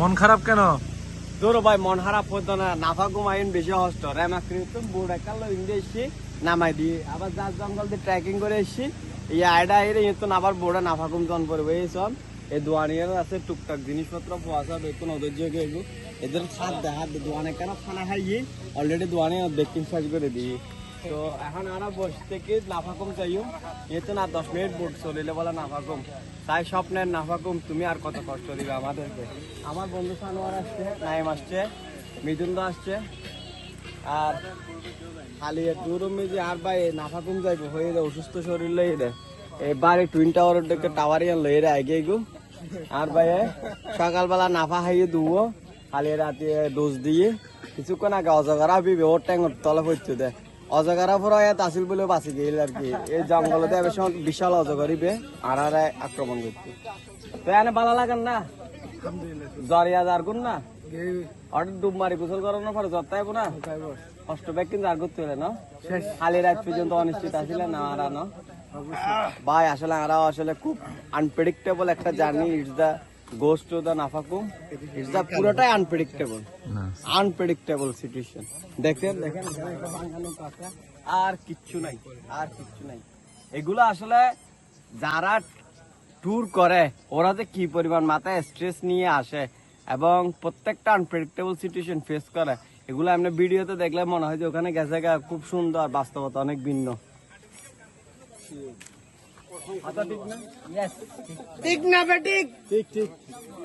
মন খারাপ কেন? দূর ভাই মন খারাপ হতো না, নাফা ঘুমাইন বেশি হস্ত রেমাক্রি তো বোর্ড একটা ইন্দে এসছি, নামাই দিয়ে। আবার যার জঙ্গল দিয়ে ট্রেকিং করে এসছি, এই আইডা এর তো আবার বোর্ডে নাফা কম তখন পড়বে, এই সব এই দোয়ানিয়ার আছে, টুকটাক জিনিসপত্র পাওয়া যাবে একটু নজর দিয়ে গেলু এদের সাথ দেখা, দোয়ানে কেন খানা খাইয়ে অলরেডি দোয়ানে বেকিং সাজ করে দিই তো এখন আমরা বসে থেকে নাফা কম চাইও এ তো না দশ মিনিট বোর্ড চলিলে বলে নাফা কম তাই স্বপ্নের নাফা কম তুমি আর কত কষ্ট দিবে আমাদেরকে? আমার বন্ধু সানোয়ার আসছে, নাইম আসছে মিথুন দা আসছে, আর খালি দূর মেজি আর ভাই নাফা কম যাইব, হয়ে যায় অসুস্থ শরীর লই রে এবারে টুইন টাওয়ারের দিকে টাওয়ার ইয়ান লই রে আগে গো। আর ভাই সকালবেলা নাফা খাইয়ে দুবো খালি রাতে ডোজ দিয়ে, কিছুক্ষণ আগে অজগরা বিবে, ওর ট্যাঙ্গর তলে পড়ছে দে। অজগরা পর আসিল বলে বাঁচি গেল আর কি। এই জঙ্গলতে এবার সময় বিশাল অজগরিবে আর আর আক্রমণ করছে তো এনে ভালো লাগান না? জরিয়া যার গুণ না? অর্ডার ডুব মারি গোসল করানোর পরে জ্বর তাইব না? কষ্ট ব্যাগ কিন্তু আর করতে হলে না? খালি রাত পর্যন্ত অনিশ্চিত আসলে না আর না? ভাই আসলে আমরা আসলে খুব আনপ্রেডিক্টেবল একটা journey it's the goes to the Nafakhum it's the পুরোটাই আনপ্রেডিক্টেবল আনপ্রেডিক্টেবল সিচুয়েশন দেখেন দেখেন আর কিচ্ছু নাই আর কিচ্ছু নাই। এগুলো আসলে যারা ট্যুর করে ওরা যে কি পরিমাণ মাথায় স্ট্রেস নিয়ে আসে এবং প্রত্যেকটা আনপ্রেডিক্টেবল সিচুয়েশন ফেস করে এগুলো এমনি ভিডিওতে দেখলে মনে হয় যে ওখানে গেছে খুব সুন্দর বাস্তবতা অনেক ভিন্ন। हाथा ठीक ना? यस ठीक ठीक ठीक.